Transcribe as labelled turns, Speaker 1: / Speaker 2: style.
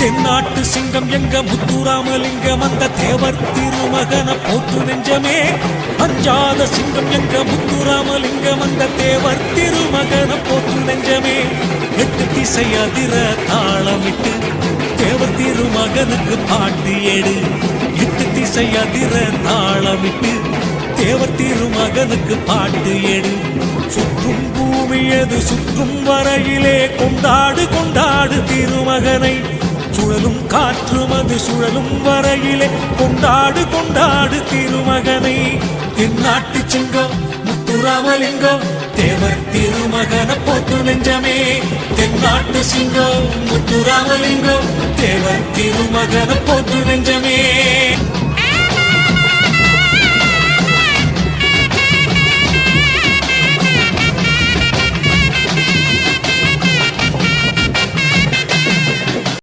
Speaker 1: தென்னாட்டு சிங்கம் எங்க முத்துராமலிங்கம் அந்த தேவர் திருமகன போற்று நெஞ்சமே? அஞ்சாத சிங்கம் எங்க முத்துராமலிங்கம் அந்த தேவர் திருமகன போற்று நெஞ்சமே? எட்டு திசை அதிர தாளமிட்டு தேவர் திருமகனுக்கு பாட்டு ஏடு எட்டு திசை அதிர தாளமிட்டு தேவர் திருமகனுக்கு பாட்டு ஏடு சுற்றும் பூமியது சுற்றும் வரையிலே கொண்டாடு கொண்டாடு திருமகனை. சுழலும் காற்றும் அது சுழலும் வரையிலே கொண்டாடு கொண்டாடு திருமகனை. தென்னாட்டு சிங்கம் முத்துராமலிங்கம் தேவர் திருமகன போட்டு நெஞ்சமே. தென்னாட்டு சிங்கம் முத்துராமலிங்கம் தேவர் திருமகன போட்டு